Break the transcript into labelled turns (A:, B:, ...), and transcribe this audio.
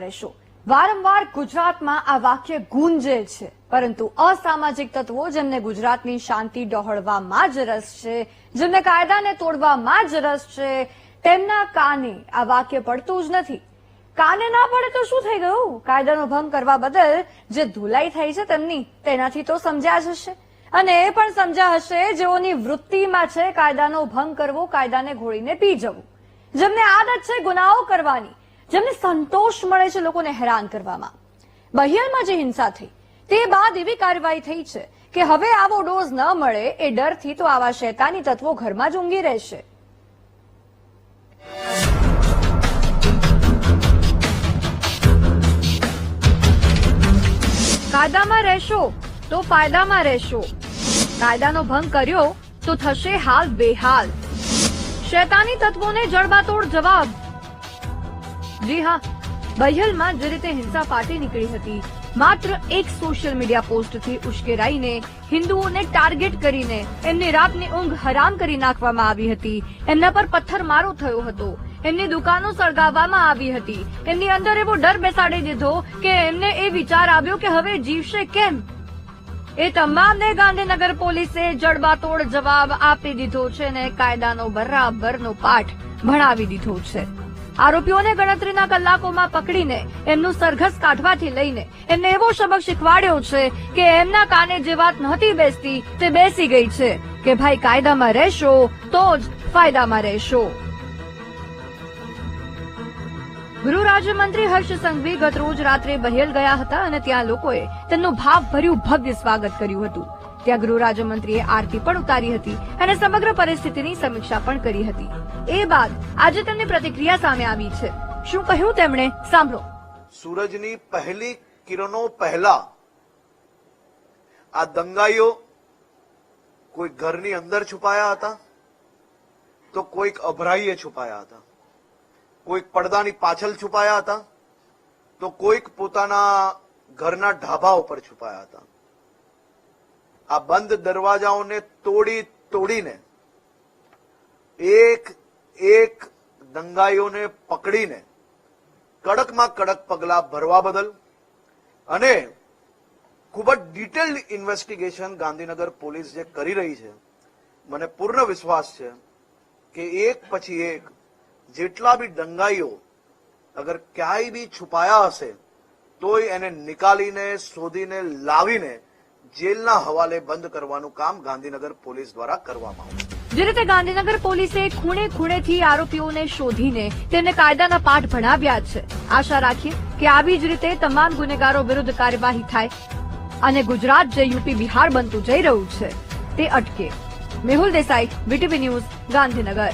A: રહેશો વારંવાર ગુજરાતમાં આ વાક્ય ગુંજે છે, પરંતુ અસામાજિક તત્વો જેમને ગુજરાતની શાંતિ ડહોળવામાં જ રસ છે, જેમને કાયદાને તોડવામાં જ રસ છે, તેમના કાને આ વાક્ય પડતું જ નથી. કાને ના પડે તો શું થઈ ગયું? કાયદાનો ભંગ કરવા બદલ જે ધુલાઈ થઈ છે તેમની, તેનાથી તો સમજ્યા જ હશે. અને એ પણ સમજ્યા હશે, જેઓની વૃત્તિમાં છે કાયદાનો ભંગ કરવો, કાયદાને ઘોળીને પી જવું. જેમને આદત છે ગુનાઓ કરવાની જેમને સંતોષ મળે છે લોકોને હેરાન કરવામાં. બહિયરમાં જે હિંસા થઈ, તે બાદ એવી કાર્યવાહી થઈ છે કે હવે આવો ડોઝ ન મળે એ ડરથી તો આવા શેતાની તત્વો ઘરમાં જ ઊંઘી રહેશે. કાયદામાં રહેશો તો ફાયદામાં રહેશો. કાયદાનો ભંગ કર્યો તો થશે હાલ બેહાલ. શેતાની તત્વોને જડબાતોડ જવાબ. જી હા બહિયલમાં જે રીતે હિંસા ફાટી નીકળી હતી, માત્ર એક સોશિયલ મીડિયા પોસ્ટથી ઉશ્કેરાઈને હિન્દુઓને ટાર્ગેટ કરીને એમની રાતની ઊંઘ હરામ કરી નાખવામાં આવી હતી. એમના પર પથ્થરમારો થયો હતો. એમની દુકાનો સળગાવવામાં આવી હતી. એમની અંદર એવો ડર બેસાડી દીધો કે એમને એ વિચાર આવ્યો કે હવે જીવશે કેમ? એ તમામને ગાંધીનગર પોલીસે જડબાતોડ જવાબ આપી દીધો છે અને કાયદાનો બરાબરનો પાઠ ભણાવી દીધો છે. આરોપીઓને ગણતરીના કલાકોમાં પકડીને એમનું સરઘસ કાઢવાથી લઈને એમને એવો સબક શીખવાડ્યો છે કે એમના કાને જે વાત નહોતી બેસતી તે બેસી ગઈ છે કે ભાઈ કાયદામાં રહેશો તો જ ફાયદામાં રહેશો. ગૃહ રાજ્યમંત્રી હર્ષ સંઘવી ગત રોજ રાત્રે બહેલ ગયા હતા અને ત્યાં લોકોએ તેમનું ભાવભર્યું ભવ્ય સ્વાગત કર્યું હતું. ત્યાં ગૃહ રાજ્યમંત્રીએ આરતી પણ ઉતારી હતી અને સમગ્ર પરિસ્થિતિની સમીક્ષા પણ કરી હતી. એ બાદ આજે તેમની પ્રતિક્રિયા સામે આવી છે. શું કહ્યું તેમણે? સાંભળો.
B: સૂરજની પહેલી કિરણો પહેલા આ દંગાઈઓ કોઈ ઘરની અંદર છુપાયા હતા? તો કોઈક અભરાઈએ છુપાયા હતા? કોઈક પડદાની પાછળ છુપાયા હતા? તો કોઈક પોતાના ઘરના ઢાબા ઉપર છુપાયા હતા? આ બંધ દરવાજાઓને તોડી, તોડીને, એક એક દંગાઈઓને પકડીને, કડકમાં કડક પગલા ભરવા બદલ અને ખૂબ જ ડિટેલ્ડ ઇન્વેસ્ટિગેશન ગાંધીનગર પોલીસ જે કરી રહી છે, મને પૂર્ણ વિશ્વાસ છે કે એક પછી એક જેટલા બી દંગાઈઓ અગર ક્યાંય બી છુપાયા હશે, તોય એને નિકાલીને, શોધીને, લાવીને જેલના હવાલે બંધ કરવાનું કામ ગાંધીનગર પોલીસ દ્વારા કરવામાં આવ્યું.
A: જે રીતે ગાંધીનગર પોલીસે ખૂણે ખૂણેથી આરોપીઓને શોધીને તેમને કાયદાના પાઠ ભણાવ્યા છે. આશા રાખીએ કે આવી જ રીતે તમામ ગુનેગારો વિરુદ્ધ કાર્યવાહી થાય અને ગુજરાત જે યુપી બિહાર બનતું જઈ રહ્યું છે તે અટકે. Mehul Desai, VTV News, Gandhinagar.